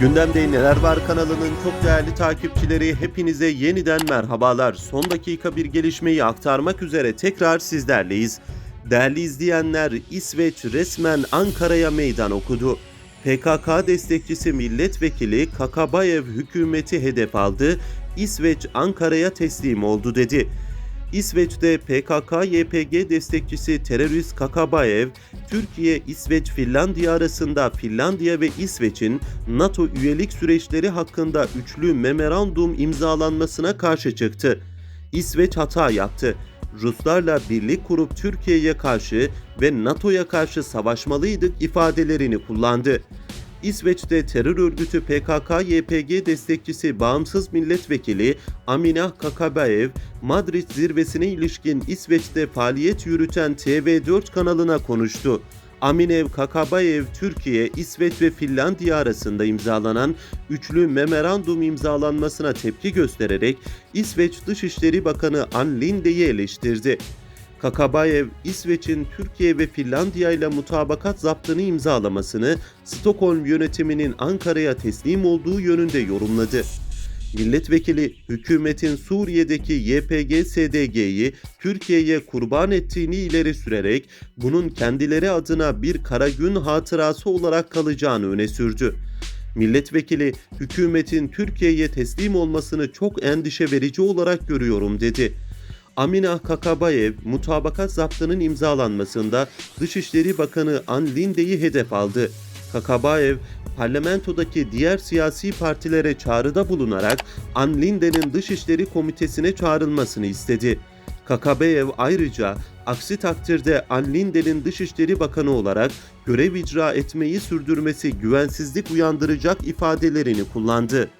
Gündemde Neler Var kanalının çok değerli takipçileri hepinize yeniden merhabalar. Son dakika bir gelişmeyi aktarmak üzere tekrar sizlerleyiz. Değerli izleyenler İsveç resmen Ankara'ya meydan okudu. PKK destekçisi milletvekili Kakabayev hükümeti hedef aldı. İsveç Ankara'ya teslim oldu dedi. İsveç'te PKK-YPG destekçisi terörist Kakabayev, Türkiye, İsveç, Finlandiya arasında Finlandiya ve İsveç'in NATO üyelik süreçleri hakkında üçlü memorandum imzalanmasına karşı çıktı. İsveç hata yaptı. Ruslarla birlik kurup Türkiye'ye karşı ve NATO'ya karşı savaşmalıydık ifadelerini kullandı. İsveç'te terör örgütü PKK-YPG destekçisi bağımsız milletvekili Aminah Kakabayev, Madrid zirvesine ilişkin İsveç'te faaliyet yürüten TV4 kanalına konuştu. Aminev Kakabayev, Türkiye, İsveç ve Finlandiya arasında imzalanan üçlü memorandum imzalanmasına tepki göstererek İsveç Dışişleri Bakanı Ann Linde'yi eleştirdi. Kakabayev, İsveç'in Türkiye ve Finlandiya ile mutabakat zaptını imzalamasını Stockholm yönetiminin Ankara'ya teslim olduğu yönünde yorumladı. Milletvekili hükümetin Suriye'deki YPG-SDG'yi Türkiye'ye kurban ettiğini ileri sürerek bunun kendileri adına bir kara gün hatırası olarak kalacağını öne sürdü. Milletvekili hükümetin Türkiye'ye teslim olmasını çok endişe verici olarak görüyorum dedi. Aminah Kakabayev mutabakat zaptının imzalanmasında Dışişleri Bakanı An Linde'yi hedef aldı. Kakabayev parlamentodaki diğer siyasi partilere çağrıda bulunarak An Linde'nin Dışişleri Komitesi'ne çağrılmasını istedi. Kakabayev ayrıca aksi takdirde An Linde'nin Dışişleri Bakanı olarak görev icra etmeyi sürdürmesi güvensizlik uyandıracak ifadelerini kullandı.